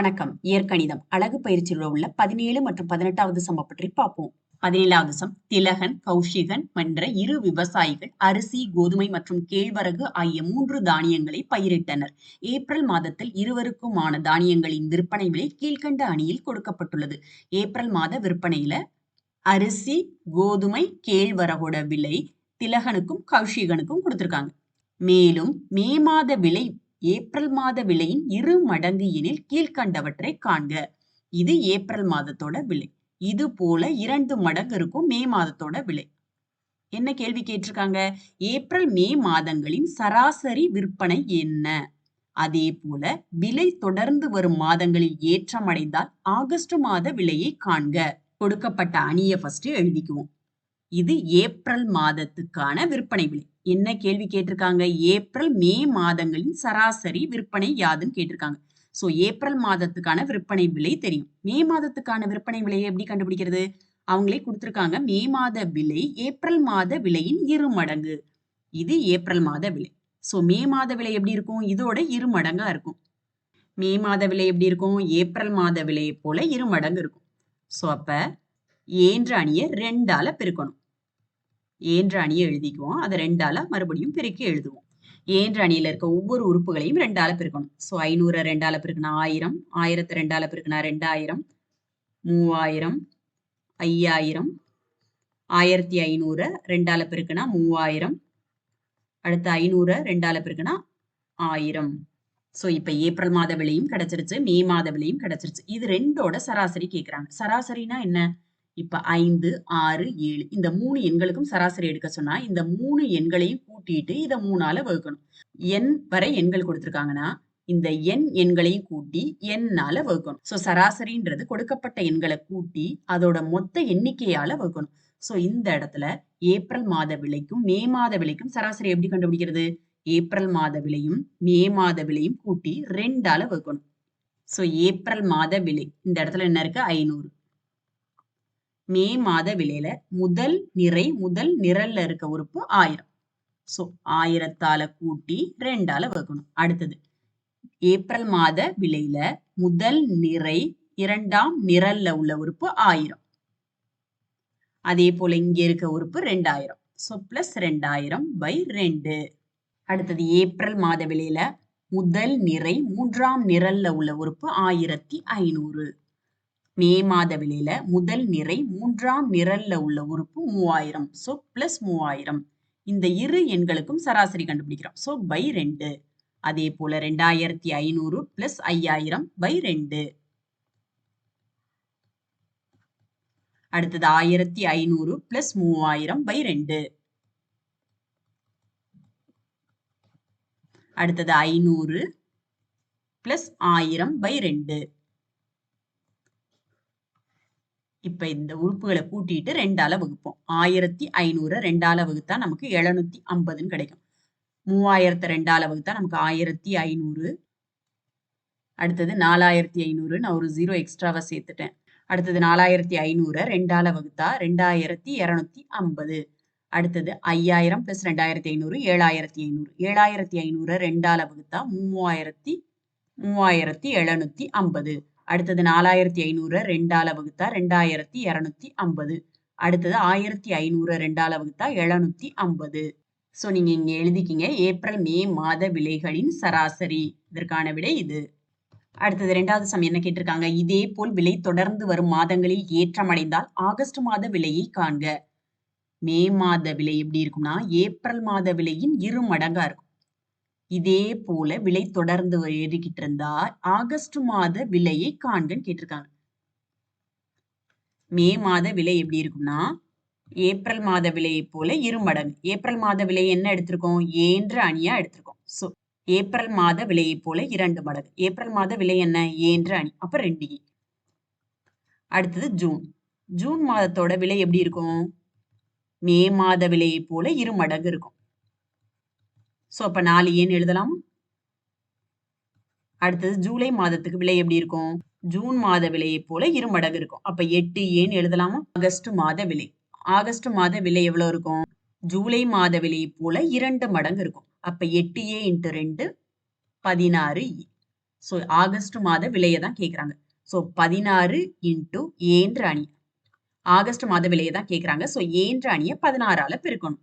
வணக்கம். இயற்கணிதம் அழகு பயிற்சியில் உள்ள பதினேழு மற்றும் பதினெட்டாவது சம பற்றி பார்ப்போம். பதினேழாவது சம். திலகன் கௌஷிகன் என்ற இரு விவசாயிகள் அரிசி கோதுமை மற்றும் கேழ்வரகு ஆகிய மூன்று தானியங்களை பயிரிட்டனர். ஏப்ரல் மாதத்தில் இருவருக்குமான தானியங்களின் விற்பனை விலை கீழ்கண்ட அணியில் கொடுக்கப்பட்டுள்ளது. ஏப்ரல் மாத விற்பனையில அரிசி கோதுமை கேழ்வரகோட விலை திலகனுக்கும் கௌஷிகனுக்கும் கொடுத்திருக்காங்க. மேலும் மே மாத விலை ஏப்ரல் மாத விலையின் இரு மடங்கு எனில் கீழ்கண்டவற்றை காண்க. இது ஏப்ரல் மாதத்தோட விலை. இது போல இரண்டு மடங்கு இருக்கும் மே மாதத்தோட விலை. என்ன கேள்வி கேட்டிருக்காங்க? ஏப்ரல் மே மாதங்களின் சராசரி விற்பனை என்ன? அதே போல விலை தொடர்ந்து வரும் மாதங்களில் ஏற்றமடைந்தால் ஆகஸ்ட் மாத விலையை காண்க. கொடுக்கப்பட்ட அணியை ஃபர்ஸ்ட் எழுதிக்குவோம். இது ஏப்ரல் மாதத்துக்கான விற்பனை விலை. என்ன கேள்வி கேட்டிருக்காங்க? ஏப்ரல் மே மாதங்களின் சராசரி விற்பனை யாதுன்னு கேட்டிருக்காங்க. ஸோ ஏப்ரல் மாதத்துக்கான விற்பனை விலை தெரியும். மே மாதத்துக்கான விற்பனை விலையை எப்படி கண்டுபிடிக்கிறது? அவங்களே கொடுத்துருக்காங்க. மே மாத விலை ஏப்ரல் மாத விலையின் இரு மடங்கு. இது ஏப்ரல் மாத விலை. ஸோ மே மாத விலை எப்படி இருக்கும்? இதோட இரு மடங்கா இருக்கும். மே மாத விலை எப்படி இருக்கும்? ஏப்ரல் மாத விலையை போல இரு மடங்கு இருக்கும். ஸோ அப்ப ஏன்ற அணியை ரெண்டால பெருக்கணும். ஏன்ற அணியை எழுதிக்குவோம். அதை ரெண்டால மறுபடியும் பெருக்கி எழுதுவோம். ஏன்ற அணியில இருக்க ஒவ்வொரு உறுப்புகளையும் ரெண்டால பெருக்கணும். ஸோ ஐநூறு ரெண்டால பெருக்கினா ஆயிரம் ஆயிரத்து ரெண்டால பெருக்கினா ரெண்டாயிரம் மூவாயிரம் ஐயாயிரம் ஆயிரத்தி ஐநூறு ரெண்டால பெருக்குனா மூவாயிரம் அடுத்து ஐநூறு ரெண்டால பெருக்குனா ஆயிரம். ஸோ இப்போ ஏப்ரல் மாத விலையும் கிடைச்சிருச்சு மே மாத விலையும் கிடைச்சிருச்சு. இது ரெண்டோட சராசரி கேட்குறாங்க சராசரினா என்ன? இப்ப ஐந்து ஆறு ஏழு இந்த மூணு எண்களுக்கும் சராசரி எடுக்க சொன்னா இந்த மூணு எண்களையும் கூட்டிட்டு இதை மூணால வகுக்கணும். எண் வரை எண்கள் கொடுத்துருக்காங்கன்னா இந்த எண் எண்களையும் கூட்டி எண்ணால வகுக்கணும். சோ சராசரின்றது கொடுக்கப்பட்ட எண்களை கூட்டி அதோட மொத்த எண்ணிக்கையால வகுக்கணும். சோ இந்த இடத்துல ஏப்ரல் மாத விலைக்கும் மே மாத விலைக்கும் சராசரி எப்படி கண்டுபிடிக்கிறது? ஏப்ரல் மாத விலையும் மே மாத விலையும் கூட்டி ரெண்டால வகுக்கணும். சோ ஏப்ரல் மாத விலை இந்த இடத்துல என்ன இருக்கு? ஐநூறு. மே மாத விலையில முதல் நிறை முதல் நிரல்ல இருக்க உறுப்பு ஆயிரம். ஸோ ஆயிரத்தால கூட்டி ரெண்டால வகுக்கணும். அடுத்தது ஏப்ரல் மாத விலையில முதல் நிறை இரண்டாம் நிரல்ல உள்ள உறுப்பு ஆயிரம். அதே போல இங்க இருக்க உறுப்பு ரெண்டாயிரம். ஸோ பிளஸ் ரெண்டாயிரம் பை ரெண்டு. அடுத்தது ஏப்ரல் மாத விலையில முதல் நிறை மூன்றாம் நிரல்ல உள்ள உறுப்பு ஆயிரத்தி ஐநூறு. மே மாத விலையில முதல் நிறை மூன்றாம் நிரல்ல உள்ள உறுப்பு மூவாயிரம். சோ பிளஸ் மூவாயிரம். இந்த இரு எண்களுக்கும் சராசரி கண்டுபிடிக்கிறோம். சோ பை ரெண்டு. அதே போல ரெண்டாயிரத்தி ஐநூறு பிளஸ் ஐயாயிரம் பை ரெண்டு. அடுத்தது ஆயிரத்தி ஐநூறு பிளஸ் மூவாயிரம் பை ரெண்டு. அடுத்தது ஐநூறு பிளஸ் ஆயிரம் பை ரெண்டு. இப்ப இந்த உறுப்புகளை கூட்டிட்டு ரெண்டால வகுப்போம். ஆயிரத்தி ஐநூறு ரெண்டால வகுத்தா நமக்கு எழுநூத்தி ஐம்பதுன்னு கிடைக்கும். மூவாயிரத்தி ரெண்டால வகுத்தா நமக்கு ஆயிரத்தி ஐநூறு. அடுத்தது நாலாயிரத்தி ஐநூறு நான் ஒரு ஜீரோ எக்ஸ்ட்ராவா சேர்த்துட்டேன். அடுத்தது நாலாயிரத்தி ஐநூறு ரெண்டால வகுத்தா ரெண்டாயிரத்தி இரநூத்தி ஐம்பது. அடுத்தது ஐயாயிரம் பிளஸ் ரெண்டாயிரத்தி ஐநூறு ஏழாயிரத்தி ஐநூறு. ஏழாயிரத்தி ஐநூறு ரெண்டால வகுத்தா மூவாயிரத்தி மூவாயிரத்தி எழுநூத்தி ஐம்பது. அடுத்தது நாலாயிரத்தி ஐநூறு ரெண்டால வகுத்தா ரெண்டாயிரத்தி இரநூத்தி ஐம்பது. அடுத்தது ஆயிரத்தி ஐநூறு ரெண்டால வகுத்தா எழுநூத்தி ஐம்பது. ஸோ நீங்க இங்க எழுதிக்கிங்க ஏப்ரல் மே மாத விலைகளின் சராசரி. இதற்கான விடை இது. அடுத்தது ரெண்டாவது சமயம் என்ன கேட்டிருக்காங்க? இதே போல் விலை தொடர்ந்து வரும் மாதங்களில் ஏற்றமடைந்தால் ஆகஸ்ட் மாத விலையை காண்க. மே மாத விலை எப்படி இருக்கும்னா ஏப்ரல் மாத விலையின் இரு மடங்கா இருக்கும். இதே போல விலை தொடர்ந்து ஏறிக்கிட்டு இருந்தா ஆகஸ்ட் மாத விலையை காண்கன்னு கேட்டிருக்காங்க. மே மாத விலை எப்படி இருக்கும்னா ஏப்ரல் மாத விலையை போல இரு மடங்கு. ஏப்ரல் மாத விலை என்ன எடுத்திருக்கோம்? ஏன்ற அணியா எடுத்திருக்கோம். ஸோ ஏப்ரல் மாத விலையை போல இரண்டு மடங்கு. ஏப்ரல் மாத விலை என்ன? ஏன்ற அணி. அப்ப ரெண்டு ஏ அடுத்தது ஜூன். ஜூன் மாதத்தோட விலை எப்படி இருக்கும்? மே மாத விலையை போல இரு மடங்கு இருக்கும். ஸோ அப்போ நாலு ஏன்னு எழுதலாம். அடுத்தது ஜூலை மாதத்துக்கு விலை எப்படி இருக்கும்? ஜூன் மாத விலையை போல இரு மடங்கு இருக்கும். அப்ப எட்டு ஏன்னு எழுதலாமா? ஆகஸ்ட் மாத விலை. ஆகஸ்ட் மாத விலை எவ்வளவு இருக்கும்? ஜூலை மாத விலையை போல இரண்டு மடங்கு இருக்கும். அப்ப எட்டு ஏ இன்ட்டு ரெண்டு பதினாறு ஏ ஸோ ஆகஸ்ட் மாத விலையை தான் கேட்குறாங்க ஸோ பதினாறு இன்ட்டு ஏன்ற அணி ஆகஸ்ட் மாத விலையை தான் கேட்குறாங்க ஸோ ஏன்ற அணியை பதினாறால பெருக்கணும்.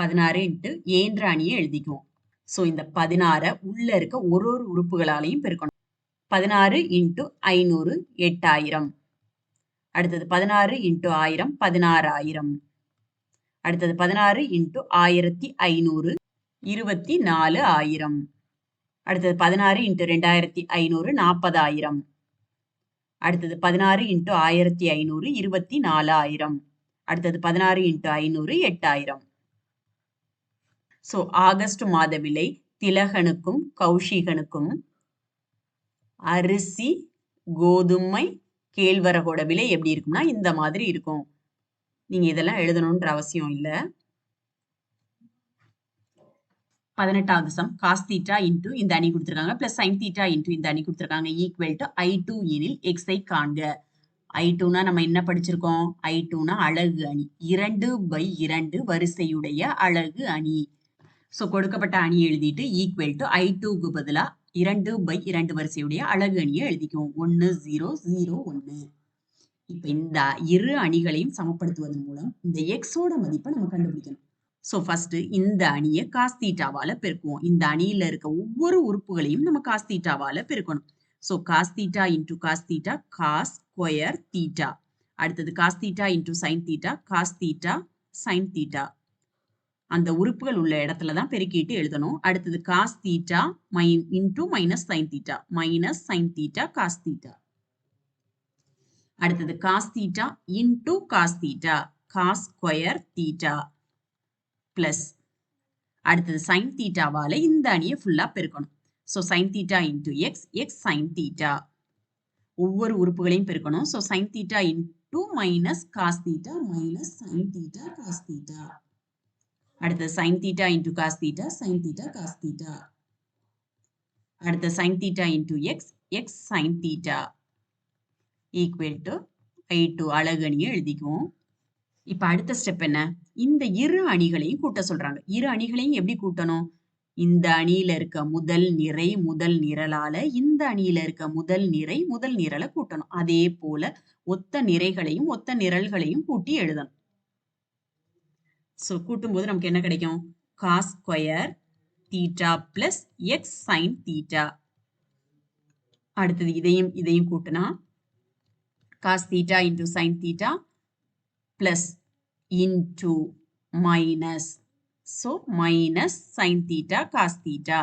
பதினாறு இன்ட்டு ஏன்ற அணியை எழுதிக்குவோம். ஸோ இந்த பதினாறை உள்ள இருக்க ஒரு ஒரு உறுப்புகளாலையும் பெருக்கணும். பதினாறு இன்ட்டு ஐநூறு எட்டாயிரம். அடுத்தது பதினாறு இன்ட்டு ஆயிரம் பதினாறாயிரம். அடுத்தது பதினாறு இன்ட்டு ஆயிரத்தி ஐநூறு இருபத்தி நாலு ஆயிரம். அடுத்தது பதினாறு இன்ட்டு ரெண்டாயிரத்தி ஐநூறு நாற்பதாயிரம். அடுத்தது பதினாறு இன்ட்டு ஆயிரத்தி ஐநூறு இருபத்தி நாலாயிரம். அடுத்தது பதினாறு இன்ட்டு ஐநூறு எட்டாயிரம். ஸோ ஆகஸ்ட் மாத விலை திலகனுக்கும் கௌஷிகனுக்கும் அரிசி கோதுமை கேழ்வரகோட விலை எப்படி இருக்கும்னா இந்த மாதிரி இருக்கும். நீங்க இதெல்லாம் எழுதணுன்ற அவசியம் இல்லை. பதினெட்டாவது சம் காஸ் தீட்டா இன்டூ இந்த அணி கொடுத்துருக்காங்க பிளஸ் சைன் தீட்டா இன்டூ இந்த அணி கொடுத்துருக்காங்க ஈக்குவல் டு ஐ டூ எனில் எக்ஸை காண்க. ஐ டூனா நம்ம என்ன படிச்சிருக்கோம்? ஐ டூனா அழகு அணி. இரண்டு பை இரண்டு வரிசையுடைய அழகு அணி. ஸோ கொடுக்கப்பட்ட அணியை எழுதிட்டு ஈக்குவல் டு ஐ டூக்கு பதிலாக இரண்டு பை இரண்டு வரிசையுடைய அழகு அணியை எழுதிக்குவோம். ஒன்று ஜீரோ ஜீரோ ஒன்று இப்போ இந்த இரு அணிகளையும் சமப்படுத்துவதன் மூலம் இந்த எக்ஸோட மதிப்பை நம்ம கண்டுபிடிக்கணும். ஸோ ஃபர்ஸ்ட் இந்த அணியை காஸ்தீட்டாவால பெருக்குவோம். இந்த அணியில இருக்க ஒவ்வொரு உறுப்புகளையும் நம்ம காஸ்தீட்டாவால பெருக்கணும். So cos theta into cos theta cos square theta அடுத்தது cos theta into sine theta cos theta sine theta அந்த உறுப்புகள் உள்ள இடத்துல தான் பெருக்கிட்டு எழுதணும். அடுத்தது cos theta my into minus sine theta minus sine theta cos theta அடுத்தது cos theta into cos theta cos square theta plus அடுத்தது சைன் தீட்டாவால இந்த அணியை ஃபுல்லா பெருக்கணும். So sine theta into x x sine theta ஒவ்வொரு உறுப்புகளையும் பெருக்கணும். So sine theta into minus cos theta minus sine theta cos theta அடுத்து sine theta into cos theta sine theta cos theta அடுத்த sine theta into x x sine theta equal to I to அழகு எழுதிக்குவோம். இப்ப அடுத்த step என்ன? இந்த இரு அணிகளையும் கூட்ட சொல்றாங்க. இரு அணிகளையும் எப்படி கூட்டணும்? இந்த அணியில இருக்க முதல் நிறை முதல் நிரலால இந்த அணியில இருக்க முதல் நிறை முதல் நிரலை கூட்டணும். அதே போல ஒத்த நிறைகளையும் ஒத்த நிரல்களையும் கூட்டி எழுதணும். ஸோ கூட்டும்போது நமக்கு என்ன கிடைக்கும்? Cos square theta plus x sine theta அடுத்தது இதையும் இதையும் கூட்டினா cos theta into sine theta plus into minus so minus sine theta cos theta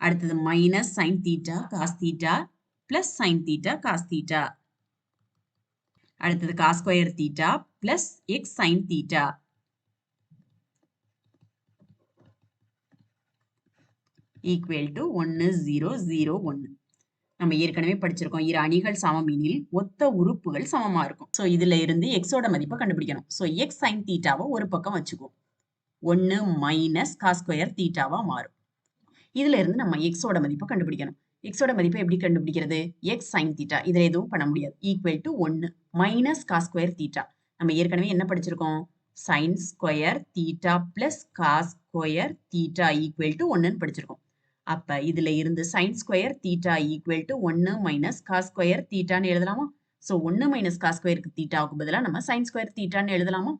அடுத்தது minus sine theta cos theta plus sine theta cos theta அடுத்தது cos square theta plus x sine theta equal to ஒன்று zero zero ஒன்று நம்ம ஏற்கனவே படிச்சிருக்கோம். இரு அணிகள் சமம் எனில் ஒத்த உறுப்புகள் சமமா இருக்கும். ஸோ இதுல இருந்து எக்ஸோட மதிப்பை கண்டுபிடிக்கணும். ஸோ எக்ஸ் சைன் தீட்டாவை ஒரு பக்கம் வச்சுக்குவோம் ஒன்று மைனஸ் காஸ்கொயர் ஸ்கொயர் தீட்டாவா மாறும். இதுல இருந்து நம்ம எக்ஸோட மதிப்பை கண்டுபிடிக்கணும். எக்ஸோட மதிப்பை எப்படி கண்டுபிடிக்கிறது? எக்ஸ் சைன் தீட்டா இதில் எதுவும் பண்ண முடியாது. ஈக்குவல் டு ஒன்று மைனஸ் காஸ்கொயர் தீட்டா நம்ம ஏற்கனவே என்ன படிச்சிருக்கோம்? Sine square theta plus cos square theta equal to ஒன்றுன்னு படிச்சிருக்கோம். அப்ப இதுல இருந்து sine square theta equal to ஒன்று மைனஸ் காஸ் ஸ்கொயர் தீட்டான்னு எழுதலாமா? ஸோ ஒன்று மைனஸ் காஸ் ஸ்கொயருக்கு தீட்டாவுக்கு பதிலாக நம்ம சைன் ஸ்கொயர் தீட்டான்னு எழுதலாமா?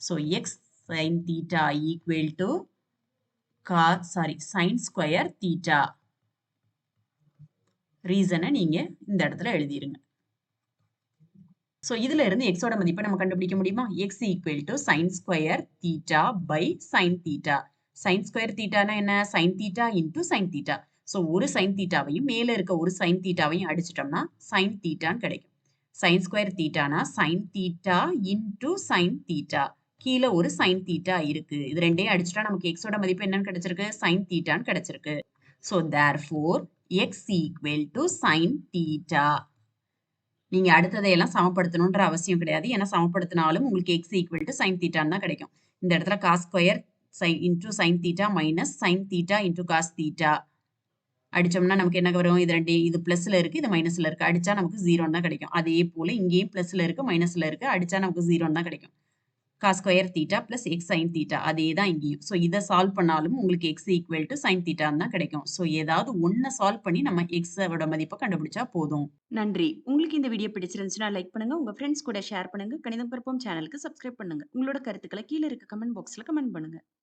So x sine theta equal to கா சாரி சைன் ஸ்கொயர் தீட்டா ரீசனை நீங்கள் இந்த இடத்துல எழுதிருங்க. ஸோ இதுல இருந்து எக்ஸோட மதிப்பை நம்ம கண்டுபிடிக்க முடியுமா? X equal to sine square theta by sine theta sine square தீட்டானா என்ன? Sine theta into sine theta so ஒரு சைன் தீட்டாவையும் மேல இருக்க ஒரு சைன் தீட்டாவையும் அடிச்சிட்டோம்னா சைன் தீட்டான்னு கிடைக்கும். Sine square தீட்டானா sine theta into sine theta கீழே ஒரு சைன் தீட்டா இருக்கு. இது ரெண்டையும் அடிச்சிட்டா நமக்கு எக்ஸோட மதிப்பு என்னன்னு கிடைச்சிருக்கு? சைன் தீட்டான்னு கிடைச்சிருக்கு. So therefore x equal to sine theta நீங்க அடுத்ததையெல்லாம் சமப்படுத்தணுன்ற அவசியம் கிடையாது. ஏன்னா சமப்படுத்தினாலும் உங்களுக்கு எக்ஸ் ஈக்குவல் டு சைன் தீட்டான்னு தான் கிடைக்கும். இந்த இடத்துல cos square sine into sine theta minus sine theta into cos theta அடிச்சோம்னா நமக்கு என்ன வரும்? இது ரெண்டு இது பிளஸ்ல இருக்கு இது மைனஸ்ல இருக்கு. அடிச்சா நமக்கு ஜீரோன்னு தான் கிடைக்கும். அதே போல இங்கேயும் பிளஸ்ல இருக்கு மைனஸ்ல இருக்கு. அடிச்சா நமக்கு ஜீரோன்னு தான் கிடைக்கும். Cos square theta plus x sine theta அதே தான் இங்கேயும். ஸோ இதை சால்வ் பண்ணாலும் உங்களுக்கு எக்ஸ் ஈக்குவல் டு சைன் தீட்டான்னு தான் கிடைக்கும். ஸோ ஏதாவது ஒன்றை சால்வ் பண்ணி நம்ம எக்ஸோட மதிப்பை கண்டுபிடிச்சா போதும். நன்றி. உங்களுக்கு இந்த வீடியோ பிடிச்சிருந்துச்சுன்னா லைக் பண்ணுங்க. உங்க ஃப்ரெண்ட்ஸ் கூட ஷேர் பண்ணுங்க. கணிதம் கற்போம் சேனலுக்கு சப்ஸ்கிரைப் பண்ணுங்க. உங்களோட கருத்துக்களை கீழே இருக்க கமெண்ட் பாக்ஸ்ல கமெண்ட் பண்ணுங்க.